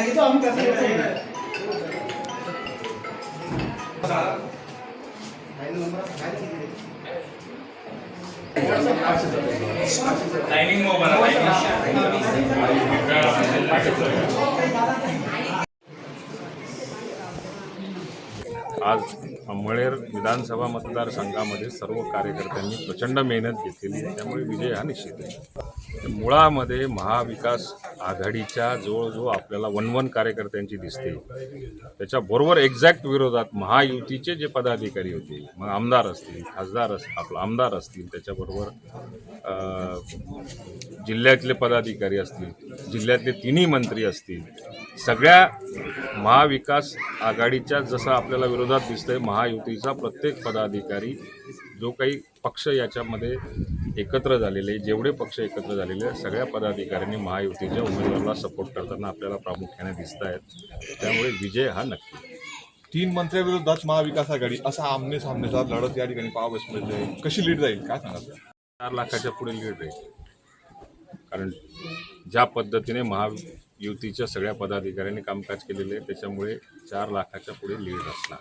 सांगितलं आम्ही कसं टायमिंग आज मळेर विधानसभा मतदारसंघामध्ये सर्व कार्यकर्त्यांनी प्रचंड मेहनत घेतली त्यामुळे विजय हा निश्चित आहे. मुळामध्ये महाविकास आघाडीच्या जवळजवळ आपल्याला वन वन कार्यकर्त्यांची दिसते त्याच्याबरोबर एक्झॅक्ट विरोधात महायुतीचे जे पदाधिकारी होते मग आमदार असतील खासदार अस आपलं आमदार असतील त्याच्याबरोबर जिल्ह्यातले पदाधिकारी असतील जिल्ह्यातले तिन्ही मंत्री असतील सगळ्या महाविकास आघाडीच्या जसं आपल्याला विरोधात दिसतंय महायुतीचा प्रत्येक पदाधिकारी जो काही पक्ष याच्यामध्ये एकत्र झालेले जेवढे पक्ष एकत्र झालेले सगळ्या पदाधिकाऱ्यांनी महायुतीच्या उमेदवाराला सपोर्ट करताना आपल्याला प्रामुख्याने दिसत आहेत. त्यामुळे विजय हा नक्की. तीन मंत्र्याविरोधात महाविकास आघाडी असा आमने सामनेचा लढत या ठिकाणी पाहावयास मिळते कशी लीड जाईल? काय सांगाल? चार लाखाच्या पुढे लीड राहील कारण ज्या पद्धतीने महायुतीच्या सगळ्या पदाधिकाऱ्यांनी कामकाज केलेले आहे त्याच्यामुळे चार लाखाच्या पुढे लीड असणार.